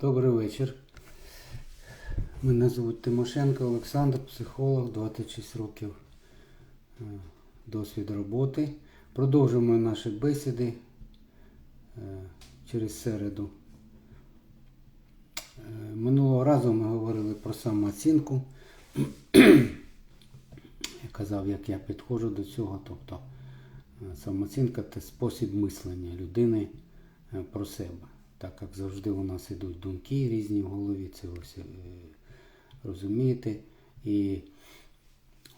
Добрий вечір. Мене звуть Тимошенко Олександр, психолог, 26 років е, досвід роботи. Продовжуємо наші бесіди е, через середу. Е, Минулого разу ми говорили про самооцінку. Я казав, як я підходжу до цього. Тобто самооцінка це спосіб мислення людини про себе. Так як завжди у нас йдуть думки різні в голові, це ви всі е, розумієте. І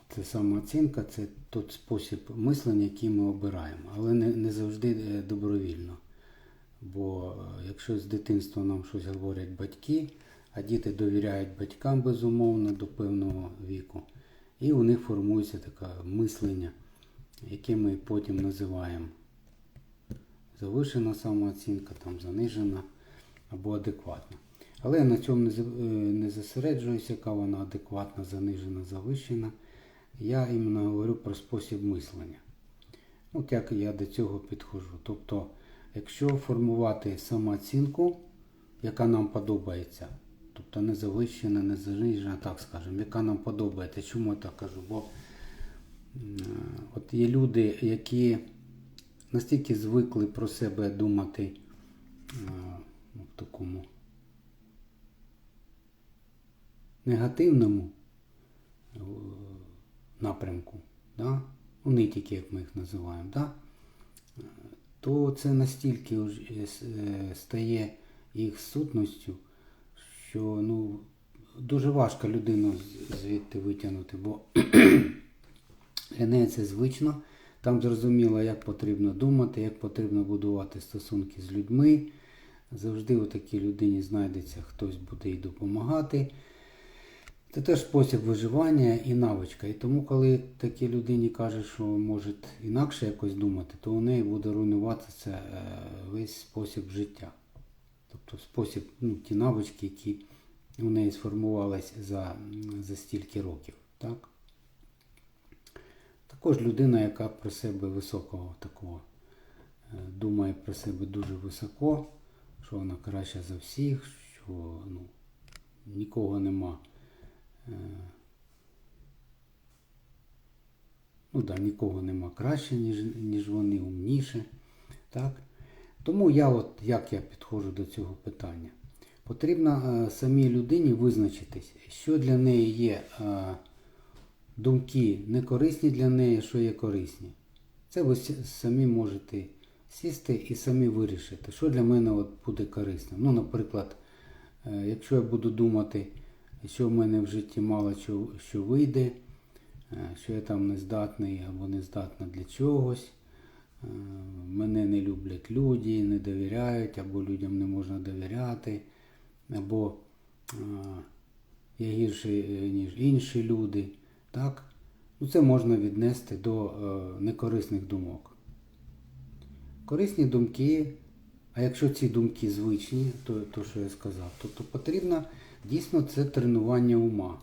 це самооцінка це той спосіб мислення, який ми обираємо, але не, не завжди е, добровільно. Бо е, якщо з дитинства нам щось говорять батьки, а діти довіряють батькам безумовно до певного віку, і у них формується таке мислення, яке ми потім називаємо завишена самооцінка, там занижена або адекватна. Але я на цьому не, е, зосереджуюся, яка вона адекватна, занижена, завищена. Я іменно говорю про спосіб мислення. От як я до цього підходжу. Тобто, якщо формувати самооцінку, яка нам подобається, тобто не завищена, не занижена, так скажемо, яка нам подобається. Чому я так кажу? Бо от є люди, які настільки звикли про себе думати е, ну, в такому негативному е, напрямку, да? ну, як ми їх називаємо, да? Е, то це настільки стає їх сутністю, що ну, дуже важко людину звідти витягнути, бо для неї це звично. Там зрозуміло, як потрібно думати, як потрібно будувати стосунки з людьми. Завжди у такій людині знайдеться хтось буде їй допомагати. Це теж спосіб виживання і навичка. І тому, коли такій людині каже, що може інакше якось думати, то у неї буде руйнуватися е, весь спосіб життя. Тобто спосіб, ну, ті навички, які у неї сформувались за, за стільки років. Так? Також людина, яка про себе високого такого е, думає про себе дуже високо, що вона краща за всіх, що ну, нікого нема. е, Ну да, нікого нема краще, ніж, ніж вони, умніше. Так? Тому я от як я підходжу до цього питання. Потрібно е, самій людині визначитись, що для неї є е, думки не корисні для неї, що є корисні. Це ви самі можете сісти і самі вирішити, що для мене от буде корисно. Ну, наприклад, е, якщо я буду думати, що в мене в житті мало що, вийде, е, що я там не здатний або не для чогось, е, мене не люблять люди, не довіряють, або людям не можна довіряти, або я гірший, ніж інші люди. Так? Ну, це можна віднести до е, некорисних думок. Корисні думки, а якщо ці думки звичні, то, то що я сказав, то, то потрібно дійсно це тренування ума.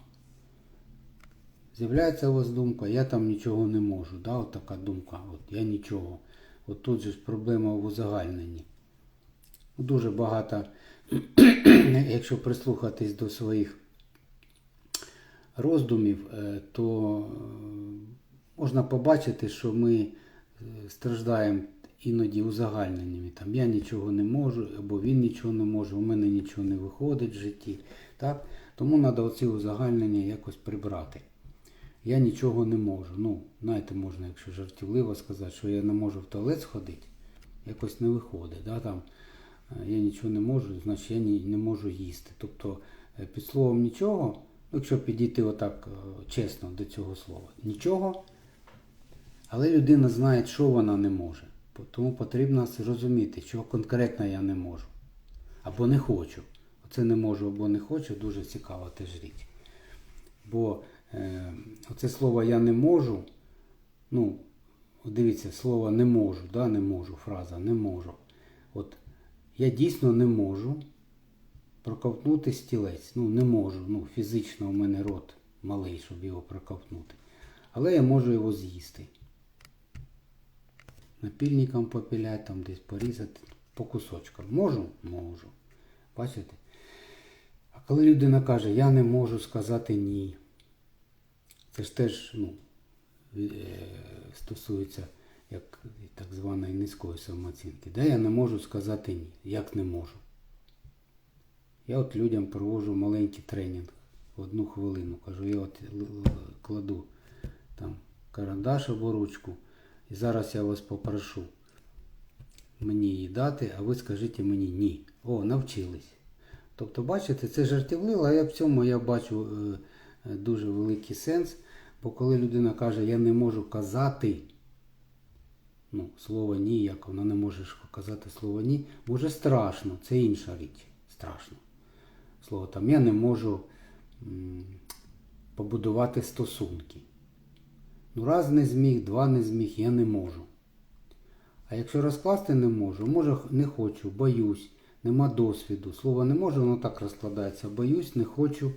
З'являється у вас думка, я там нічого не можу. Да? От така думка, от я нічого. От тут же ж проблема в узагальненні. Дуже багато, якщо прислухатись до своїх роздумів, е, то е, можна побачити, що ми е, страждаємо іноді узагальненнями. Там я нічого не можу, або він нічого не може, у мене нічого не виходить в житті. Так? Тому треба оці узагальнення якось прибрати. Я нічого не можу. Ну, знаєте, можна, якщо жартівливо сказати, що я не можу в туалет сходити, якось не виходить. Да? Там, я нічого не можу, значить я не можу їсти. Тобто під словом нічого, якщо підійти отак е, чесно до цього слова, нічого, але людина знає, що вона не може. Тому потрібно зрозуміти, що конкретно я не можу. Або не хочу. Оце не можу або не хочу, дуже цікава теж річ. Бо е, оце слово я не можу, ну, дивіться, слово не можу, да, не можу, фраза не можу. От я дійсно не можу проковтнути стілець. Ну, не можу. Ну, фізично у мене рот малий, щоб його проковтнути. Але я можу його з'їсти. Напільником попіляти, там десь порізати по кусочкам. Можу? Можу. Бачите? А коли людина каже, я не можу сказати ні, це ж теж ну, е, стосується як так званої низької самооцінки. Де я не можу сказати ні? Як не можу? Я от людям проводжу маленький тренінг в одну хвилину. Кажу, я от кладу там карандаш або ручку, і зараз я вас попрошу мені її дати, а ви скажіть мені ні. О, навчились. Тобто, бачите, це жартівливо, а я в цьому я бачу е, дуже великий сенс. Бо коли людина каже, я не можу казати, ну, слово ні, як вона не може казати слово ні, може страшно, це інша річ. Страшно. Слово там я не можу побудувати стосунки. Ну, раз не зміг, два не зміг, я не можу. А якщо розкласти не можу, може не хочу, боюсь, нема досвіду. Слово не можу, воно так розкладається. Боюсь, не хочу,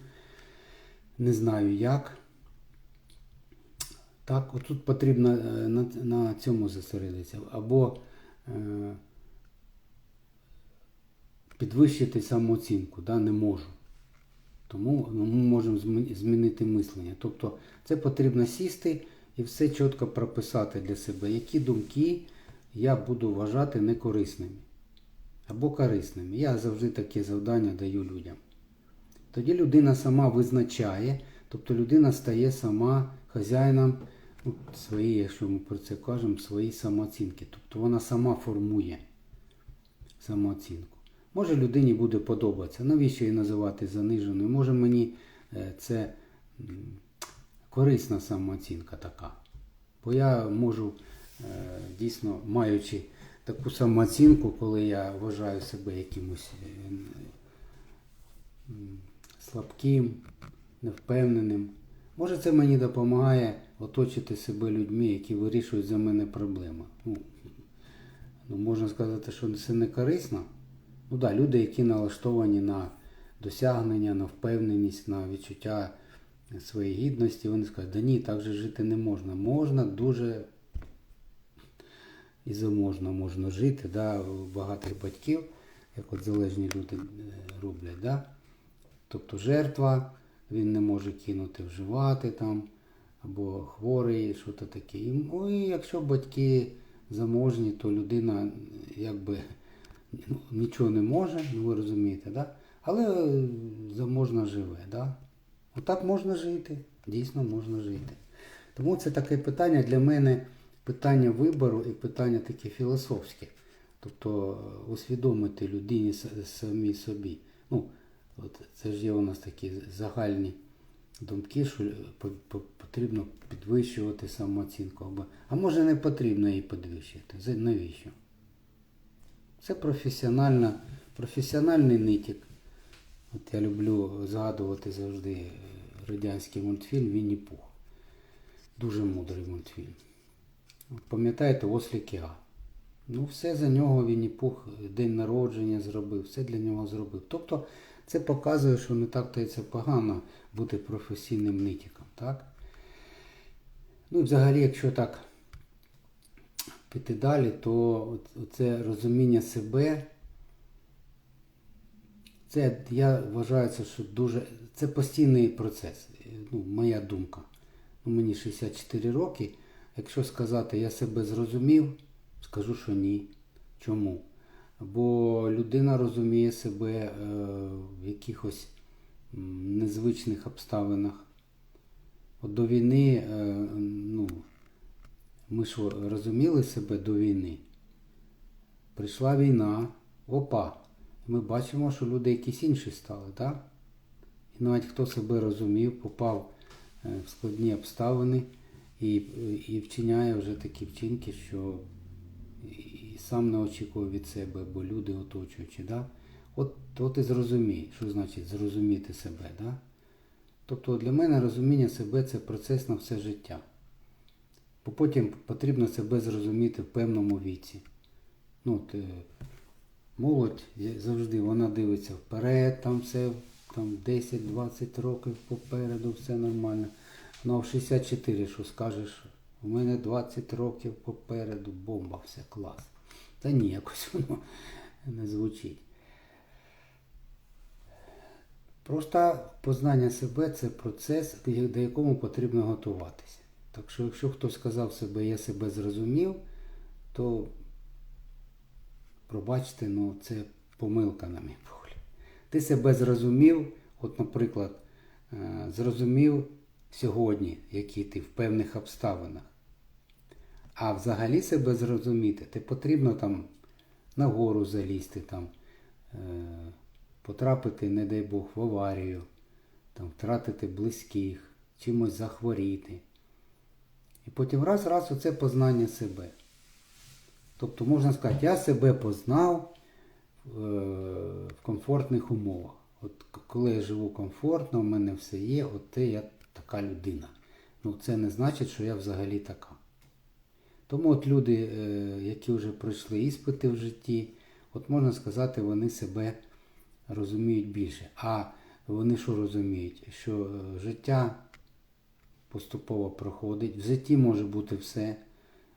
не знаю як. Так, отут потрібно е, на, на цьому зосередитися. Або е, підвищити самооцінку, да, не можу. Тому ну, ми можемо змінити мислення. Тобто це потрібно сісти і все чітко прописати для себе, які думки я буду вважати некорисними або корисними. Я завжди таке завдання даю людям. Тоді людина сама визначає, тобто людина стає сама хазяїном ну, своєї, якщо ми про це кажемо, своєї самооцінки. Тобто вона сама формує самооцінку. Може людині буде подобатися, навіщо її називати заниженою? Може мені е, це корисна самооцінка така. Бо я можу е, дійсно, маючи таку самооцінку, коли я вважаю себе якимось е, слабким, невпевненим. Може це мені допомагає оточити себе людьми, які вирішують за мене проблеми. Ну, ну, можна сказати, що це не корисно. Ну да, люди, які налаштовані на досягнення, на впевненість, на відчуття своєї гідності, вони скажуть, да ні, так же жити не можна. Можна дуже і заможно можна жити. Да? Багатих батьків, як от залежні люди е, роблять. Да? Тобто жертва, він не може кинути вживати там, або хворий, що то таке. Ну, і якщо батьки заможні, то людина якби ну, нічого не може, ну ви розумієте, да? але е, заможно живе. Да? Отак можна жити, дійсно можна жити. Тому це таке питання для мене питання вибору і питання таке філософське. Тобто е, усвідомити людині с- самій собі. Ну, от це ж є у нас такі загальні думки, що е, по- по- потрібно підвищувати самооцінку. А може не потрібно її підвищувати. Навіщо? Це професіональна, професіональний нитік. От я люблю згадувати завжди е, радянський мультфільм Вінні Пух. Дуже мудрий мультфільм. От Пам'ятаєте, Ослі Кіа? Ну, все за нього Вінні Пух день народження зробив, все для нього зробив. Тобто це показує, що не так то це погано бути професійним нитіком. Так? Ну і взагалі, якщо так піти далі, то це розуміння себе. Це я вважаю, що дуже. Це постійний процес. Ну, моя думка. Ну, мені 64 роки. Якщо сказати, я себе зрозумів, скажу, що ні. Чому? Бо людина розуміє себе е, в якихось незвичних обставинах. От до війни, е, ну, ми ж розуміли себе до війни. Прийшла війна, опа. Ми бачимо, що люди якісь інші стали, так? І навіть хто себе розумів, попав е, в складні обставини і, і вчиняє вже такі вчинки, що і сам не очікував від себе, бо люди оточуючи. Да? От, от і зрозумій, що значить зрозуміти себе. Да? Тобто для мене розуміння себе це процес на все життя. Бо потім потрібно себе зрозуміти в певному віці. Ну, от, е, молодь завжди вона дивиться вперед, там все там 10-20 років попереду, все нормально. Ну а в 64, що скажеш, у мене 20 років попереду, бомба, все клас. Та ні, якось воно не звучить. Просто познання себе це процес, до якому потрібно готуватися. Так що, якщо хтось сказав себе, я себе зрозумів, то пробачте, ну це помилка на мій погляд. Ти себе зрозумів, от, наприклад, е, зрозумів сьогодні, який ти в певних обставинах. А взагалі себе зрозуміти, ти потрібно там на гору залізти, там, е, потрапити, не дай Бог, в аварію, там, втратити близьких, чимось захворіти. І потім раз-раз оце познання себе. Тобто можна сказати, я себе познав е, в комфортних умовах. От коли я живу комфортно, в мене все є, от те я така людина. Ну це не значить, що я взагалі така. Тому от люди, е, які вже пройшли іспити в житті, от можна сказати, вони себе розуміють більше. А вони що розуміють? Що е, життя поступово проходить, в житті може бути все,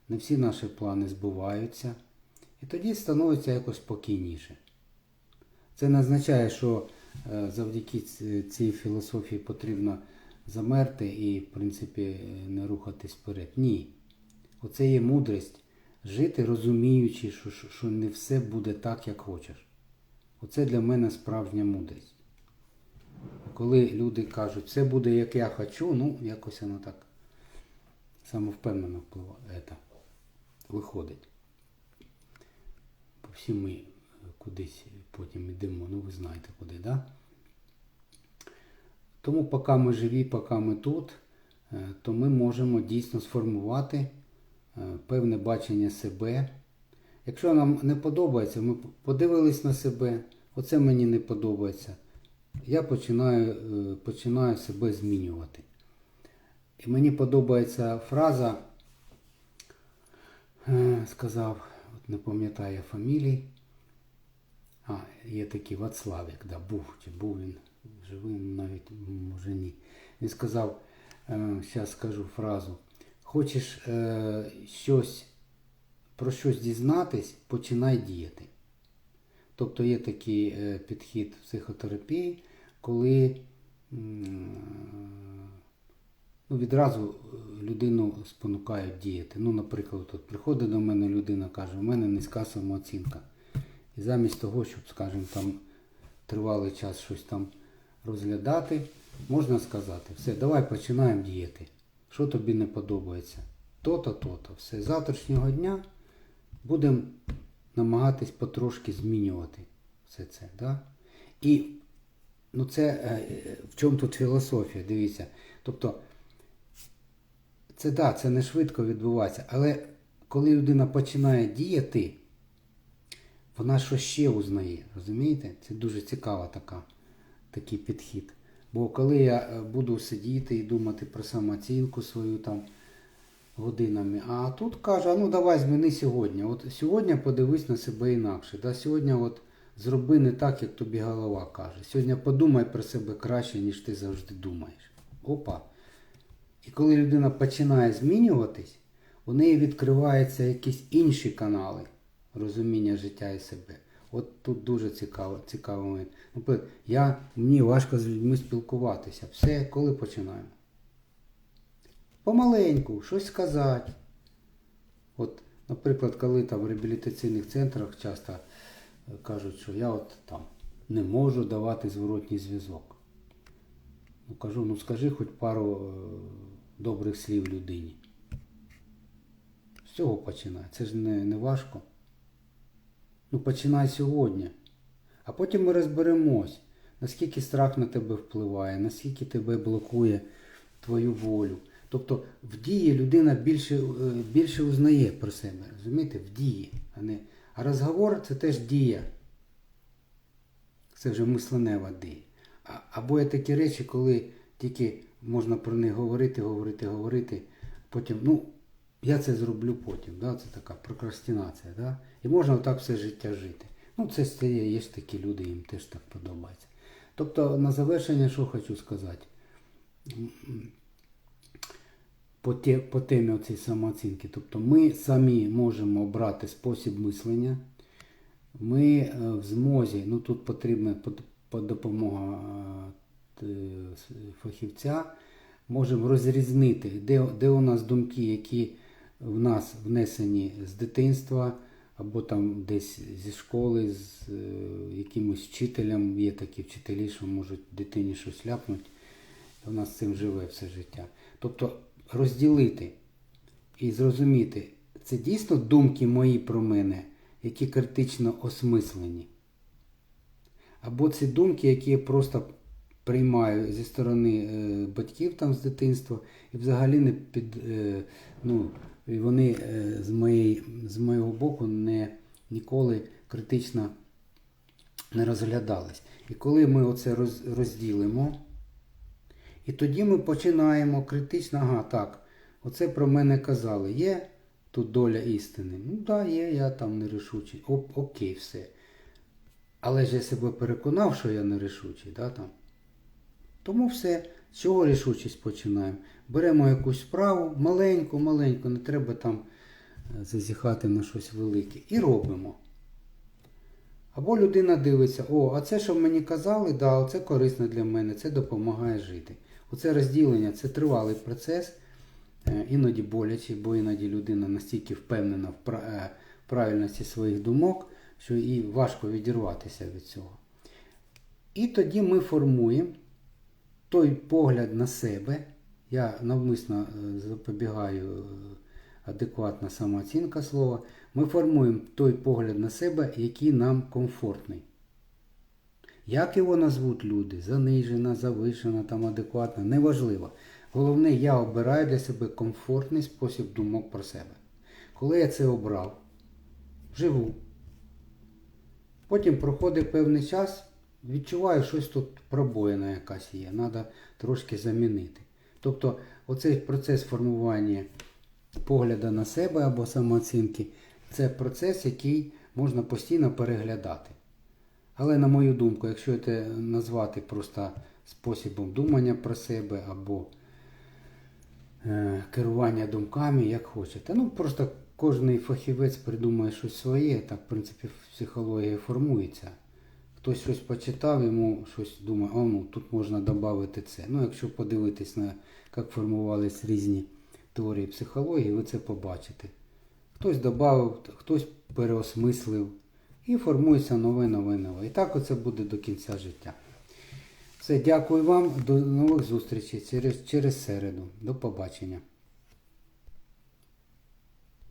не всі наші плани збуваються. І тоді становиться якось спокійніше. Це не означає, що е, завдяки цій філософії потрібно замерти і, в принципі, не рухатись вперед. Ні. Оце є мудрість жити, розуміючи, що, що не все буде так, як хочеш. Оце для мене справжня мудрість. Коли люди кажуть, все буде як я хочу, ну якось воно так самовпевнено впливає, ета, виходить. Бо всі ми е, кудись потім йдемо, ну ви знаєте куди, да? Тому поки ми живі, поки ми тут, е, то ми можемо дійсно сформувати е, певне бачення себе. Якщо нам не подобається, ми подивились на себе, оце мені не подобається. Я починаю, е, починаю себе змінювати. І мені подобається фраза, е, сказав, от не пам'ятаю фамілії. А, є такий Вацлавік, да, був, чи був він живий, навіть може ні. Він сказав, зараз скажу фразу. Хочеш е, щось про щось дізнатись, починай діяти. Тобто є такий е, підхід психотерапії, коли ну, відразу е, людину спонукають діяти. Ну, наприклад, тут приходить до мене людина, каже, у мене низька самооцінка. І замість того, щоб, скажімо, там тривалий час щось там розглядати, можна сказати, все, давай починаємо діяти. Що тобі не подобається? То-то, то-то. Все, з завтрашнього дня будемо намагатись потрошки змінювати все це. Да? І ну це е, в чому тут філософія, дивіться. Тобто, це да, це не швидко відбувається, але коли людина починає діяти, вона що ще узнає, розумієте? Це дуже цікава така, такий підхід. Бо коли я е, буду сидіти і думати про самооцінку свою там годинами, а тут каже, ну давай зміни сьогодні. От сьогодні подивись на себе інакше. Да? Сьогодні от зроби не так, як тобі голова каже. Сьогодні подумай про себе краще, ніж ти завжди думаєш. Опа. І коли людина починає змінюватись, у неї відкриваються якісь інші канали розуміння життя і себе. От тут дуже цікаво, цікавий момент. Наприклад, я, мені важко з людьми спілкуватися. Все, коли починаємо? Помаленьку, щось сказати. От, наприклад, коли там в реабілітаційних центрах часто е, кажуть, що я от там не можу давати зворотній зв'язок. Ну кажу, ну скажи хоч пару е, добрих слів людині. З цього починай. Це ж не, не важко. Ну починай сьогодні. А потім ми розберемось, наскільки страх на тебе впливає, наскільки тебе блокує твою волю. Тобто в дії людина більше, е, більше узнає про себе. Розумієте? В дії. А, не... а розговор це теж дія. Це вже мисленева дія. Або є такі речі, коли тільки можна про них говорити, говорити, говорити. Потім, ну, я це зроблю потім. Да? Це така прокрастинація. Да? І можна отак все життя жити. Ну, це стає, є ж такі люди, їм теж так подобається. Тобто, на завершення, що хочу сказати. По, те, по темі цієї самооцінки. Тобто ми самі можемо обрати спосіб мислення. Ми е, в змозі, ну тут потрібна по- по- допомога е, фахівця, можемо розрізнити, де, де у нас думки, які в нас внесені з дитинства, або там десь зі школи, з е, якимось вчителем. Є такі вчителі, що можуть дитині щось ляпнути. Вона з цим живе все життя. Тобто розділити і зрозуміти, це дійсно думки мої про мене, які критично осмислені. Або це думки, які я просто приймаю зі сторони е, батьків там з дитинства, і взагалі не під, е, ну, вони е, з, моєї, з моєго боку не, ніколи критично не розглядались. І коли ми оце роз, розділимо, і тоді ми починаємо критично, ага, так, оце про мене казали. Є тут доля істини? Ну так, да, є, я там нерішучий. О, окей, все. Але ж я себе переконав, що я нерішучий, да, там. Тому все, з чого рішучість починаємо? Беремо якусь справу, маленьку, маленьку, не треба там е, зазіхати на щось велике. І робимо. Або людина дивиться, о, а це, що мені казали, да, це корисно для мене, це допомагає жити. Оце розділення це тривалий процес, е, іноді болячий, бо іноді людина настільки впевнена в е, правильності своїх думок, що і важко відірватися від цього. І тоді ми формуємо той погляд на себе. Я навмисно е, запобігаю адекватна самооцінка слова. Ми формуємо той погляд на себе, який нам комфортний. Як його назвуть люди? Занижена, завишена, там адекватна, неважливо. Головне, я обираю для себе комфортний спосіб думок про себе. Коли я це обрав, живу. Потім проходить певний час, відчуваю, щось тут пробоїна якась є, треба трошки замінити. Тобто оцей процес формування погляду на себе або самооцінки це процес, який можна постійно переглядати. Але на мою думку, якщо це назвати просто способом думання про себе або е, керування думками, як хочете. Ну, просто кожен фахівець придумає щось своє, так, в принципі, психологія формується. Хтось щось почитав, йому щось думає, а ну тут можна додати це. Ну, якщо подивитись на як формувались різні теорії психології, ви це побачите. Хтось додав, хтось переосмислив. І формується нове, нове, нове. І так оце буде до кінця життя. Все, дякую вам. До нових зустрічей через, через середу. До побачення.